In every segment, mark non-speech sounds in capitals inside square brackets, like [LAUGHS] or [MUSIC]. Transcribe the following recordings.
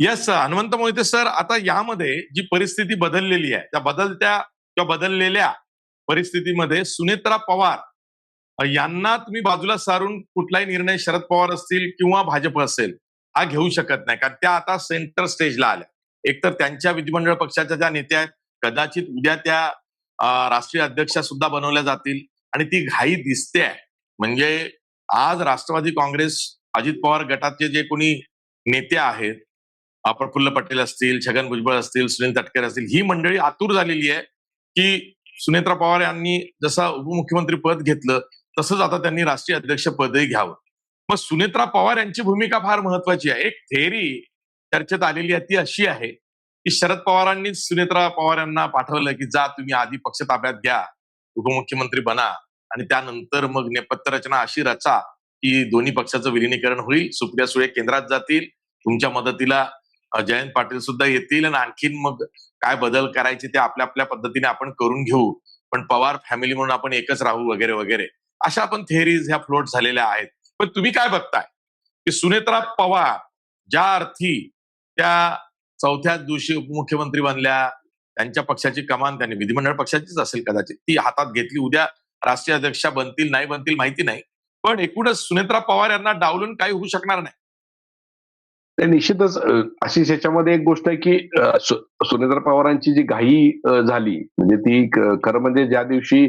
Yes Hanumant Mohite sir आता यामध्ये जी परिस्थिती बदललेली आहे त्या बदलत्या किंवा बदललेल्या परिस्थितीमध्ये सुनेत्रा पवार यांना तुम्ही बाजूला सारून कुठलाही निर्णय शरद पवार असतील किंवा भाजप असेल हा घेऊ शकत नाही. कारण त्या आता सेंटर स्टेजला आल्या. एकतर त्यांच्या विधिमंडळ पक्षाच्या ज्या नेत्या आहेत कदाचित उद्या त्या राष्ट्रीय अध्यक्षा सुद्धा बनवल्या जातील. आणि ती घाई दिसते आहे. म्हणजे आज राष्ट्रवादी काँग्रेस अजित पवार गटाचे जे कोणी नेते आहेत आपण प्रफुल्ल पटेल असतील छगन भुजबळ असतील सुनील तटकरे असतील ही मंडळी आतुर झालेली आहे की सुनेत्रा पवार यांनी जसं उपमुख्यमंत्री पद घेतलं तसंच आता त्यांनी राष्ट्रीय अध्यक्ष पदही घ्यावं. मग सुनेत्रा पवार यांची भूमिका फार महत्वाची आहे. एक थेअरी चर्चेत आलेली आहे ती अशी आहे की शरद पवारांनी सुनेत्रा पवार यांना पाठवलं की जा तुम्ही आधी पक्ष ताब्यात घ्या उपमुख्यमंत्री बना आणि त्यानंतर मग नेपथ्य रचना अशी रचा की दोन्ही पक्षाचं विलीनीकरण होईल सुप्रिया सुळे केंद्रात जातील तुमच्या मदतीला जयंत पाटील सुद्धा येतील आणि आणखीन मग काय बदल करायचे ते आपल्या आपल्या पद्धतीने आपण करून घेऊ. पण पवार फॅमिली म्हणून आपण एकच राहू वगैरे वगैरे. अशा पण थेरीज ह्या फ्लोट झालेल्या आहेत. पण तुम्ही काय बघताय? की सुनेत्रा पवार ज्या अर्थी त्या चौथ्याच दिवशी उपमुख्यमंत्री बनल्या त्यांच्या पक्षाची कमान त्यांनी विधिमंडळ पक्षाचीच असेल कदाचित. ती हातात घेतली उद्या राष्ट्रीय अध्यक्षा बनतील नाही बनतील माहिती नाही. पण एकूणच सुनेत्रा पवार यांना डावलून काही होऊ शकणार नाही. निश्चितच अ, आशिष याच्यामध्ये एक गोष्ट आहे की सुनेत्रा पवारांची जी घाई झाली म्हणजे ती खरं म्हणजे ज्या दिवशी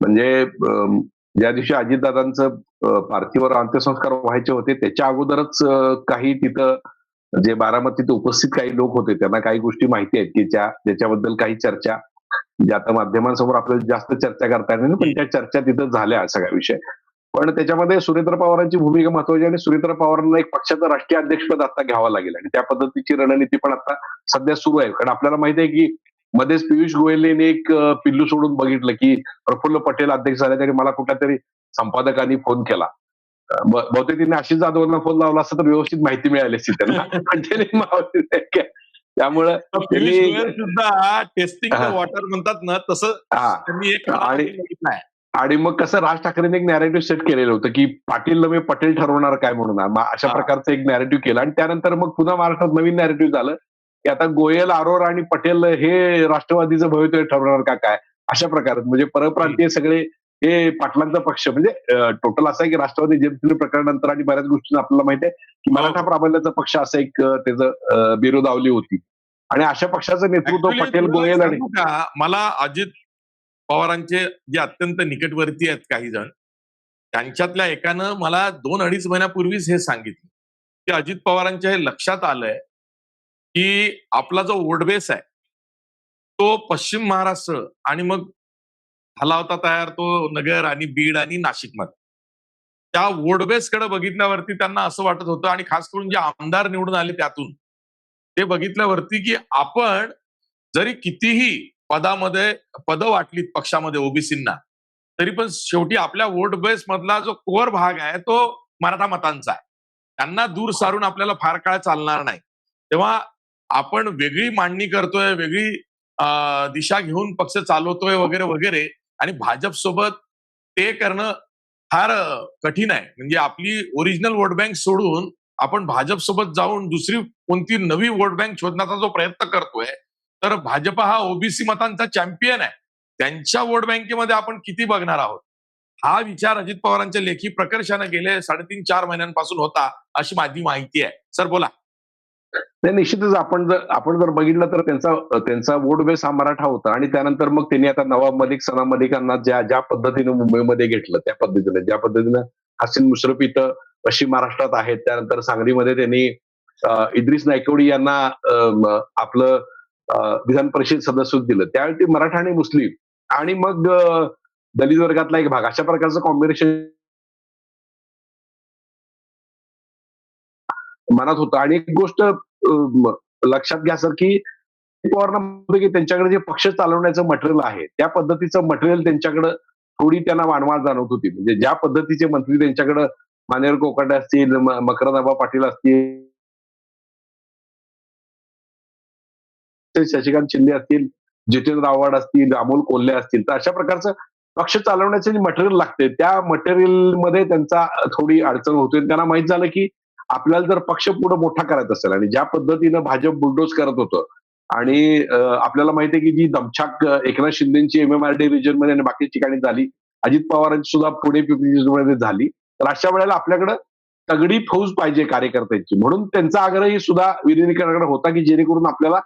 म्हणजे ज्या दिवशी अजितदादांचं अ, पार्थिवावर अंत्यसंस्कार व्हायचे होते त्याच्या अगोदरच काही तिथं जे बारामतीत उपस्थित काही लोक होते त्यांना काही गोष्टी माहिती आहेत की ज्या ज्याच्याबद्दल काही चर्चा ज्या आता माध्यमांसमोर आपल्याला जास्त चर्चा करता येणार नाही पण त्या चर्चा तिथं झाल्या सगळ्या विषय. पण त्याच्यामध्ये सुरेंद्र पवारांची भूमिका महत्वाची आणि सुरेंद्र पवारांना एक पक्षाचं राष्ट्रीय अध्यक्षपद आता घ्यावं लागेल आणि त्या पद्धतीची रणनीती पण आता सध्या सुरू आहे कारण आपल्याला माहिती आहे की मध्येच पियुष गोयलने एक पिल्लू सोडून बघितलं की प्रफुल्ल पटेल अध्यक्ष झाले तरी मला कुठल्या तरी संपादकांनी फोन केला बहुतेक त्यांनी आशिष जाधवांना फोन लावला असता तर व्यवस्थित माहिती मिळाली असती त्यांना. [LAUGHS] त्यामुळं गोयल सुद्धा टेस्टिंग. वॉटर म्हणतात ना तसं आणि-. आणि मग कसं राज ठाकरेंनी एक नॅरेटिव्ह सेट केलेलं होतं की पाटील नव्हे पटेल ठरवणार काय म्हणून? मग अशा हा. प्रकारचं एक नॅरेटिव्ह केलं. आणि त्यानंतर मग पुन्हा महाराष्ट्रात नवीन नॅरेटिव्ह झालं की आता गोयल आरोर आणि पटेल हे राष्ट्रवादीचं भवितव्य ठरवणार का काय? अशा प्रकारात. म्हणजे परप्रांतीय सगळे हे पाटलांचा पक्ष. म्हणजे टोटल असं आहे की राष्ट्रवादी जयंती प्रकरणानंतर आणि बऱ्याच गोष्टी आपल्याला माहिती आहे की मराठा प्राबल्याचा पक्ष असं एक त्याचं अं, बिरोदावली होती. आणि अशा पक्षाचं नेतृत्व पटेल गोयल आणि मला अजित पवारांचे जे अत्यंत निकटवर्ती आहेत काही जण त्यांच्यातल्या एकानं मला दोन अडीच महिन्यापूर्वीच हे सांगितलं. की अजित पवारांच्या हे लक्षात आलंय की आपला जो वोटबेस आहे तो पश्चिम महाराष्ट्र आणि मग झाला होता तयार तो नगर आणि बीड आणि नाशिकमध्ये. त्या वोटबेस कडे बघितल्यावरती त्यांना असं वाटत होतं आणि खास करून जे आमदार निवडून आले त्यातून ते बघितल्यावरती की आपण जरी कितीही पदामध्ये पद वाटलीत पक्षामध्ये ओबीसींना. तरी पण शेवटी आपल्या वोट बेस मधला जो कोर भाग आहे तो मराठा मतांचा आहे. त्यांना दूर सारून आपल्याला फार काळ चालणार नाही. तेव्हा आपण वेगळी मांडणी करतोय वेगळी दिशा घेऊन पक्ष चालवतोय वगैरे वगैरे आणि भाजप सोबत ते करणं फार कठीण आहे. म्हणजे आपली ओरिजिनल वोट बँक सोडून आपण भाजप सोबत जाऊन दुसरी कोणती नवी वोट बँक शोधण्याचा जो प्रयत्न करतोय तर भाजप हा ओबीसी मतांचा चॅम्पियन आहे. त्यांच्या वोट बँकेमध्ये आपण किती बघणार आहोत? हा विचार अजित पवारांच्या लेखी प्रकर्षाने गेले साडेतीन चार महिन्यांपासून होता अशी माझी माहिती आहे. सर बोला. नाही निश्चितच आपण जर आपण जर बघितलं तर त्यांचा त्यांचा वोट बेस हा मराठा होता आणि त्यानंतर मग त्यांनी आता नवाब मलिक सना मलिकांना ज्या ज्या पद्धतीने मुंबईमध्ये घेतलं त्या पद्धतीने ज्या पद्धतीनं हसीन मुश्रफ इथं पश्चिम महाराष्ट्रात आहेत त्यानंतर सांगलीमध्ये त्यांनी इद्रिस नायकवडी यांना आपलं विधान परिषद सदस्य दिलं. त्यावेळी ते मराठा आणि मुस्लिम. आणि मग दलित वर्गातला एक भाग. अशा प्रकारचं कॉम्बिनेशन मनात होतं. आणि एक गोष्ट लक्षात घ्या सर की पवारांना म्हणतो की त्यांच्याकडे जे पक्ष चालवण्याचं मटेरियल आहे त्या पद्धतीचं मटेरियल त्यांच्याकडे थोडी त्यांना वाणवाळ जाणवत होती. म्हणजे ज्या पद्धतीचे मंत्री त्यांच्याकडे मानेर कोकाटे असतील मकरदाबा पाटील असतील शशिकांत शिंदे असतील जितेंद्र आव्हाड असतील अमोल कोल्हे असतील तर अशा प्रकारचं पक्ष चालवण्याचे जे मटेरियल लागते त्या मटेरियलमध्ये त्यांचा थोडी अडचण होते. त्यांना माहीत झालं की आपल्याला जर पक्ष पुढे मोठा करायचा असेल आणि ज्या पद्धतीनं भाजप बुलडोज करत होतं आणि आपल्याला माहिती आहे की जी दमछाक एकनाथ शिंदेची एमएमआरडी रिजनमध्ये आणि बाकी ठिकाणी झाली अजित पवारांची सुद्धा पुणे मध्ये झाली तर अशा वेळेला आपल्याकडे तगडी फौज पाहिजे कार्यकर्त्यांची. म्हणून त्यांचा आग्रही सुद्धा विलिनीकरणाकडे होता की जेणेकरून आपल्याला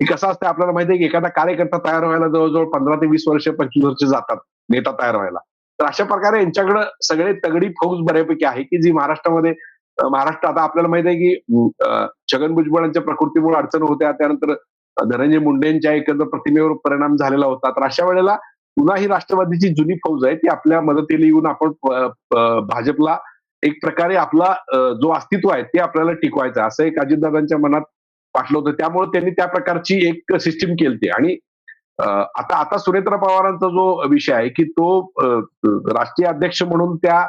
हे कसं असतं आपल्याला माहिती आहे की एखादा कार्यकर्ता तयार व्हायला जवळजवळ पंधरा ते वीस वर्ष पंचवीस वर्ष जातात नेता तयार व्हायला. तर अशा प्रकारे यांच्याकडे सगळे तगडी फौज बऱ्यापैकी आहे की जी महाराष्ट्रामध्ये महाराष्ट्र आता आपल्याला माहिती आहे की छगन भुजबळांच्या प्रकृतीमुळे अडचण होत्या त्यानंतर धनंजय मुंडेंच्या एकंदर प्रतिमेवर परिणाम झालेला होता. तर अशा वेळेला पुन्हा ही राष्ट्रवादीची जुनी फौज आहे ती आपल्या मदतीला येऊन आपण भाजपला एक प्रकारे आपला जो अस्तित्व आहे ते आपल्याला टिकवायचं असं एक अजितदादांच्या मनात पाठलं होतं. त्यामुळे त्यांनी त्या प्रकारची एक सिस्टीम केली आणि आता आता सुनेत्रा पवारांचा जो विषय आहे की तो राष्ट्रीय अध्यक्ष म्हणून त्या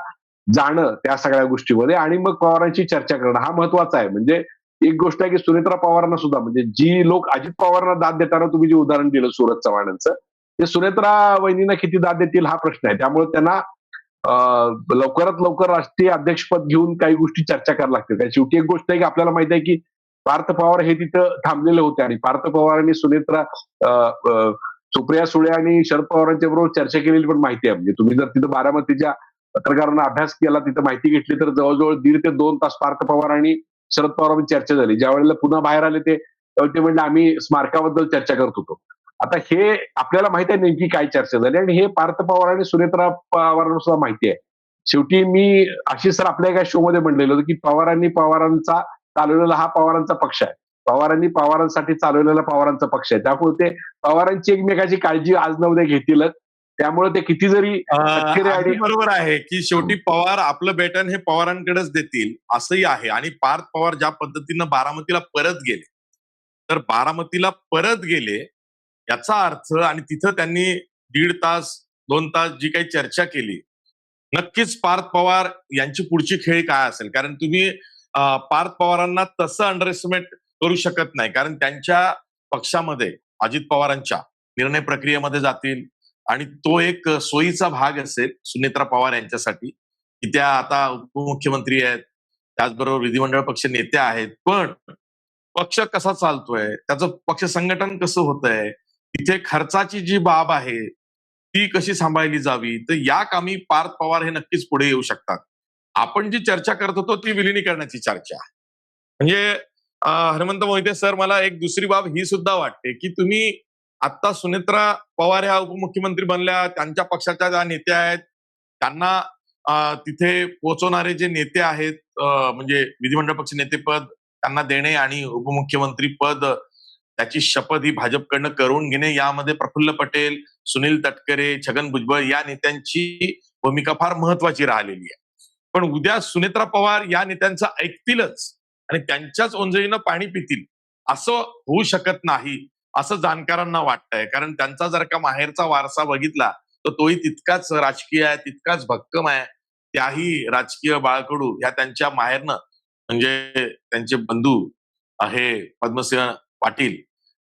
जाणं त्या सगळ्या गोष्टीमध्ये आणि मग पवारांची चर्चा करणं हा महत्त्वाचा आहे. म्हणजे एक गोष्ट आहे की सुनेत्रा पवारांना सुद्धा म्हणजे जी लोक अजित पवारांना दाद देताना तुम्ही जे उदाहरण दिलं सुरत चव्हाणांचं ते सुनेत्रा वहिनींना किती दाद देतील हा प्रश्न आहे. त्यामुळे त्यांना लवकरात लवकर राष्ट्रीय अध्यक्षपद घेऊन काही गोष्टी चर्चा करायला लागतील. शेवटी एक गोष्ट आहे की आपल्याला माहिती आहे की पार्थ पवार हे तिथं थांबलेले होते आणि पार्थ पवार आणि सुनेत्रा सुप्रिया सुळे आणि शरद पवारांच्या बरोबर चर्चा केलेली पण माहिती आहे. म्हणजे तुम्ही जर तिथं बारामतीच्या पत्रकारांना अभ्यास केला तिथं माहिती घेतली तर जवळजवळ दीड ते दोन तास पार्थ पवार आणि शरद पवारांची चर्चा झाली. ज्या वेळेला पुन्हा बाहेर आले ते त्यावेळी ते म्हणले आम्ही स्मारकाबद्दल चर्चा करत होतो. आता हे आपल्याला माहिती आहे नेमकी काय चर्चा झाली आणि हे पार्थ पवार आणि सुनेत्रा पवारांना सुद्धा माहिती आहे. शेवटी मी आशिष सर आपल्या एका शो मध्ये म्हणलेलं होतं की पवारांनी पवारांचा चालवलेला हा पवारांचा पक्ष आहे. पवारांनी पवारांसाठी चालवलेला पवारांचा पक्ष आहे. त्यामुळे ते पवारांची एकमेकाची काळजी आज न उद्या घेतीलच. त्यामुळे ते किती जरी बरोबर आहे की शेवटी पवार आपलं बॅटन हे पवारांकडेच देतील असंही आहे. आणि पार्थ पवार ज्या पद्धतीनं बारामतीला परत गेले तर बारामतीला परत गेले याचा अर्थ आणि तिथं त्यांनी दीड तास दोन तास जी काही चर्चा केली नक्कीच पार्थ पवार यांची पुढची खेळी काय असेल? कारण तुम्ही पार्थ पवारांना तसं अंडर एस्टिमेट करू शकत नाही. कारण त्यांच्या पक्षामध्ये अजित पवारांच्या निर्णय प्रक्रियेमध्ये जातील. आणि तो एक सोयीचा भाग असेल सुनेत्रा पवार यांच्यासाठी की त्या आता उपमुख्यमंत्री आहेत. त्याचबरोबर विधिमंडळ पक्ष नेत्या आहेत. पण पक्ष कसा चालतोय? त्याचं पक्ष संघटन कसं होत आहे तिथे खर्चाची जी बाब आहे ती कशी सांभाळली जावी? तर या कामी पार्थ पवार हे नक्कीच पुढे येऊ शकतात. आपण जी चर्चा करत होतो ती विलिनीकरणाची चर्चा आहे. म्हणजे हनुमंत मोहिते सर मला एक दुसरी बाब ही सुद्धा वाटते की तुम्ही आता सुनेत्रा पवार ह्या उपमुख्यमंत्री बनल्या त्यांच्या पक्षाच्या ज्या नेत्या आहेत त्यांना तिथे पोहोचवणारे जे नेते आहेत म्हणजे विधिमंडळ पक्ष नेतेपद त्यांना देणे आणि उपमुख्यमंत्री पद त्याची शपथ ही भाजपकडनं करून घेणे यामध्ये प्रफुल्ल पटेल सुनील तटकरे छगन भुजबळ या नेत्यांची भूमिका फार महत्वाची राहिलेली आहे पण उद्या सुनेत्रा पवार या नेत्यांचं ऐकतीलच आणि त्यांच्याच ओंजळीनं पाणी पितील. असं होऊ शकत नाही असं जाणकारांना वाटतंय. कारण त्यांचा जर का माहेरचा वारसा बघितला तर तोही तितकाच राजकीय आहे तितकाच भक्कम आहे. त्याही राजकीय बाळकडू ह्या त्यांच्या माहेरनं म्हणजे त्यांचे बंधू हे पद्मसिंह पाटील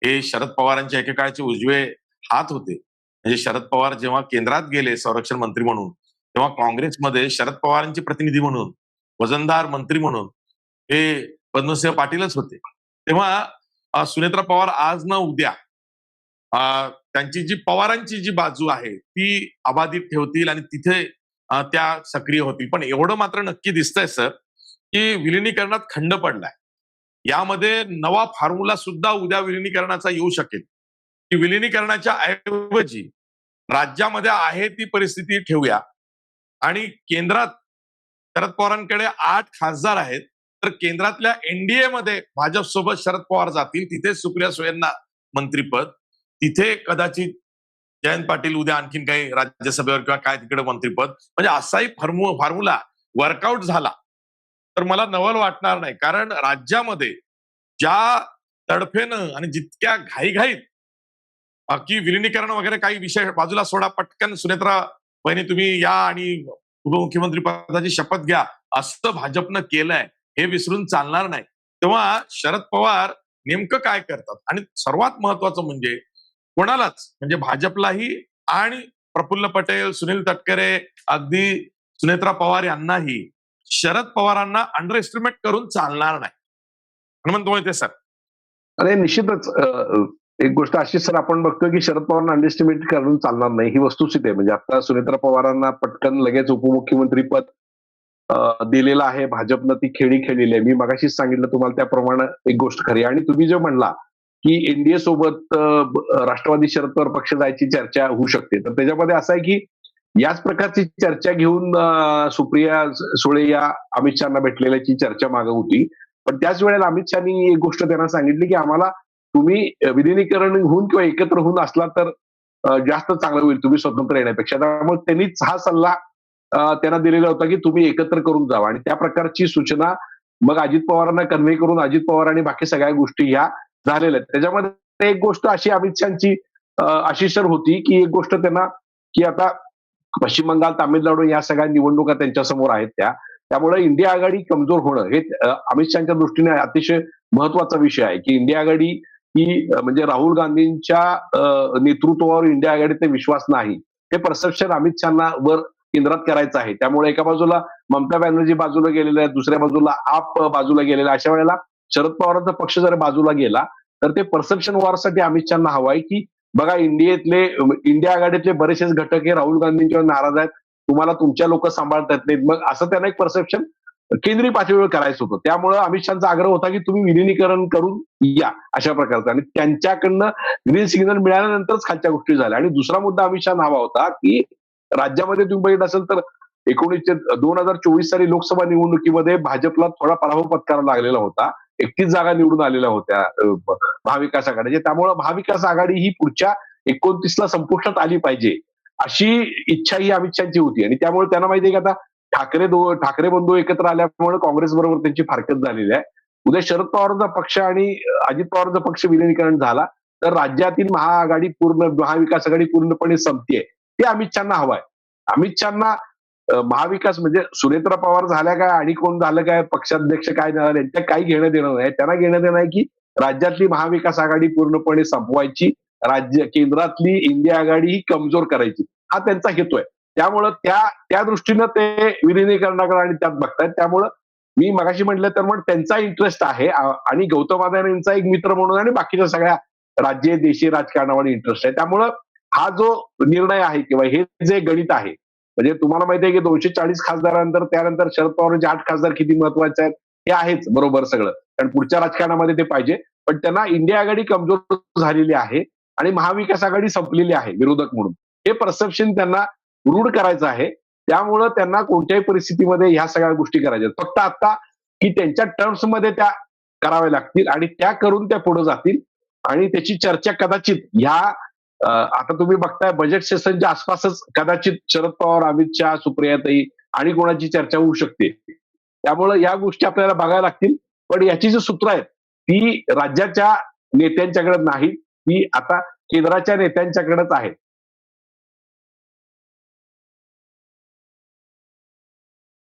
हे शरद पवारांच्या एकेकाळचे उजवे हात होते. म्हणजे शरद पवार जेव्हा केंद्रात गेले संरक्षण मंत्री म्हणून तेव्हा काँग्रेसमध्ये शरद पवारांचे प्रतिनिधी म्हणून वजनदार मंत्री म्हणून हे पद्मसिंह पाटीलच होते. तेव्हा सुनेत्रा पवार आज ना उद्या त्यांची जी पवारांची जी बाजू आहे ती अबाधित ठेवतील आणि तिथे त्या सक्रिय होतील. पण एवढं मात्र नक्की दिसतंय सर की विलिनीकरणात खंड पडलाय. यामध्ये नवा फॉर्म्युला सुद्धा उद्या विलिनीकरणाचा येऊ शकेल. की विलिनीकरणाच्या ऐवजी राज्यामध्ये आहे ती परिस्थिती ठेवूया. आणि केंद्रात शरद पवारांकडे आठ खासदार आहेत. तर केंद्रातल्या एनडीए मध्ये भाजप सोबत शरद पवार जातील. तिथे सुप्रिया सुळेंना मंत्रीपद. तिथे कदाचित जयंत पाटील उद्या आणखीन काही राज्यसभेवर किंवा काय तिकडे मंत्रीपद. म्हणजे असाही फॉर्मु फॉर्म्युला वर्कआउट झाला. तर मला नवल वाटणार नाही. कारण राज्यामध्ये ज्या तडफेनं आणि जितक्या घाईघाईत बाकी विलिनीकरण वगैरे काही विषय बाजूला सोडा. पटकन सुनेत्रा पहिले तुम्ही या आणि उपमुख्यमंत्री पदाची शपथ घ्या. असं भाजपनं केलंय. हे विसरून चालणार नाही. तेव्हा शरद पवार नेमकं काय करतात? आणि सर्वात महत्वाचं म्हणजे कोणालाच म्हणजे भाजपलाही आणि प्रफुल्ल पटेल सुनील तटकरे अगदी सुनेत्रा पवार यांनाही शरद पवारांना अंडर एस्टिमेट करून चालणार नाही. हनुमंत मोहिते सर. अरे निश्चितच एक गोष्ट अशी सर आपण बघतो की शरद पवारांना अंडरस्टिमेट करून चालणार नाही. ही वस्तुस्थिती आहे म्हणजे आता सुनेत्रा पवारांना पटकन लगेच उपमुख्यमंत्री पद दिलेलं आहे. भाजपनं ती खेळी खेळलेली आहे. मी मगाशीच सांगितलं तुम्हाला त्याप्रमाणे एक गोष्ट खरी आणि तुम्ही जो म्हणला की एनडीए सोबत राष्ट्रवादी शरद पवार पक्ष जायची चर्चा होऊ शकते. तर त्याच्यामध्ये असं आहे की याच प्रकारची चर्चा घेऊन सुप्रिया सुळे या अमित शहाना भेटलेल्याची चर्चा मागं होती. पण त्याच वेळेला अमित शहानी एक गोष्ट त्यांना सांगितली की आम्हाला तुम्ही विलिनीकरण होऊन किंवा एकत्र होऊन असला तर जास्त चांगलं होईल तुम्ही स्वतंत्र येण्यापेक्षा. त्यामुळे त्यांनीच हा सल्ला त्यांना दिलेला होता की तुम्ही एकत्र करून जावा. आणि त्या प्रकारची सूचना मग अजित पवारांना कन्व्हे करून अजित पवार आणि बाकी सगळ्या गोष्टी ह्या झालेल्या आहेत. त्याच्यामध्ये एक गोष्ट अशी अमित शहाची अशी सर होती की एक गोष्ट त्यांना की आता पश्चिम बंगाल तामिळनाडू या सगळ्या निवडणुका त्यांच्यासमोर आहेत त्या. त्यामुळे इंडिया आघाडी कमजोर होणं हे अमित शहाच्या दृष्टीने अतिशय महत्त्वाचा विषय आहे की इंडिया आघाडी की म्हणजे राहुल गांधींच्या नेतृत्वावर इंडिया आघाडीत विश्वास नाही हे परसेप्शन अमित शहाना वर केंद्रात करायचं आहे. त्यामुळे एका बाजूला ममता बॅनर्जी बाजूला गेलेल्या आहेत दुसऱ्या बाजूला आप बाजूला गेलेला अशा वेळेला शरद पवारांचा पक्ष जर बाजूला गेला तर ते परसेप्शन वारसाठी अमित शहाना हवं आहे की बघा इंडियातले इंडिया आघाडीतले बरेचसे घटक हे राहुल गांधींच्यावर नाराज आहेत. तुम्हाला तुमच्या लोक सांभाळता येत नाहीत. मग असं त्यांना एक परसेप्शन केंद्रीय पातळीवर करायचं होतं. त्यामुळे अमित शहाचा आग्रह होता की तुम्ही विलिनीकरण करून या अशा प्रकारचं. आणि त्यांच्याकडनं ग्रीन सिग्नल मिळाल्यानंतरच खालच्या गोष्टी झाल्या. आणि दुसरा मुद्दा अमित शहा हवा होता की राज्यामध्ये तुम्ही बघितलं असेल तर एकोणीसशे दोन हजार चोवीस साली लोकसभा निवडणुकीमध्ये भाजपला थोडा पराभव पत्करावा लागलेला होता. एकतीस जागा निवडून आलेल्या होत्या महाविकास आघाडीच्या म्हणजे त्यामुळे महाविकास आघाडी ही पुढच्या एकोणतीसला संपुष्टात आली पाहिजे अशी इच्छा ही अमित शहाची होती. आणि त्यामुळे त्यांना माहिती आहे की आता ठाकरे दो ठाकरे बंधू एकत्र आल्यामुळे काँग्रेस बरोबर त्यांची फारकत झालेली आहे. उद्या शरद पवारचा पक्ष आणि अजित पवारचा पक्ष विलिनीकरण झाला तर राज्यातील महाआघाडी पूर्ण महाविकास आघाडी पूर्णपणे संपतीये ते अमित शहाना हवंय अमित शहाना महाविकास म्हणजे सुरेंद्र पवार झाल्या काय आणि कोण झालं काय पक्षाध्यक्ष काय झालं यांच्या काही घेणं देणं नाही. त्यांना घेणं देणं आहे की राज्यातली महाविकास आघाडी पूर्णपणे संपवायची राज्य केंद्रातली इंडिया आघाडी ही कमजोर करायची. हा त्यांचा हेतू आहे. त्यामुळं त्या त्या दृष्टीनं ते विलिनीकरणाकडे आणि त्यात बघतायत. त्यामुळं मी मगाशी म्हटलं तर मग त्यांचा इंटरेस्ट आहे. आणि गौतम अदानी यांचा एक मित्र म्हणून आणि बाकीच्या सगळ्या राज्य देशी राजकारणावर इंटरेस्ट आहे. त्यामुळं हा जो निर्णय आहे किंवा हे जे गणित आहे म्हणजे तुम्हाला माहिती आहे की दोनशे चाळीस खासदारानंतर त्यानंतर शरद पवारांचे आठ खासदार किती महत्त्वाचे आहेत हे आहेच बरोबर सगळं. कारण पुढच्या राजकारणामध्ये ते पाहिजे. पण त्यांना इंडिया आघाडी कमजोर झालेली आहे आणि महाविकास आघाडी संपलेली आहे विरोधक म्हणून. हे परसेप्शन त्यांना रूढ करायचं आहे. त्यामुळं त्यांना कोणत्याही परिस्थितीमध्ये ह्या सगळ्या गोष्टी करायच्या फक्त आता की त्यांच्या टर्म्समध्ये त्या कराव्या लागतील आणि त्या करून त्या पुढे जातील. आणि त्याची चर्चा कदाचित ह्या आता तुम्ही बघताय बजेट सेशनच्या आसपासच कदाचित शरद पवार अमित शहा सुप्रियाताई आणि कोणाची चर्चा होऊ शकते. त्यामुळे या गोष्टी आपल्याला बघायला लागतील. पण याची जी सूत्र आहेत ती राज्याच्या नेत्यांच्याकडे नाही ती आता केंद्राच्या नेत्यांच्याकडेच आहेत.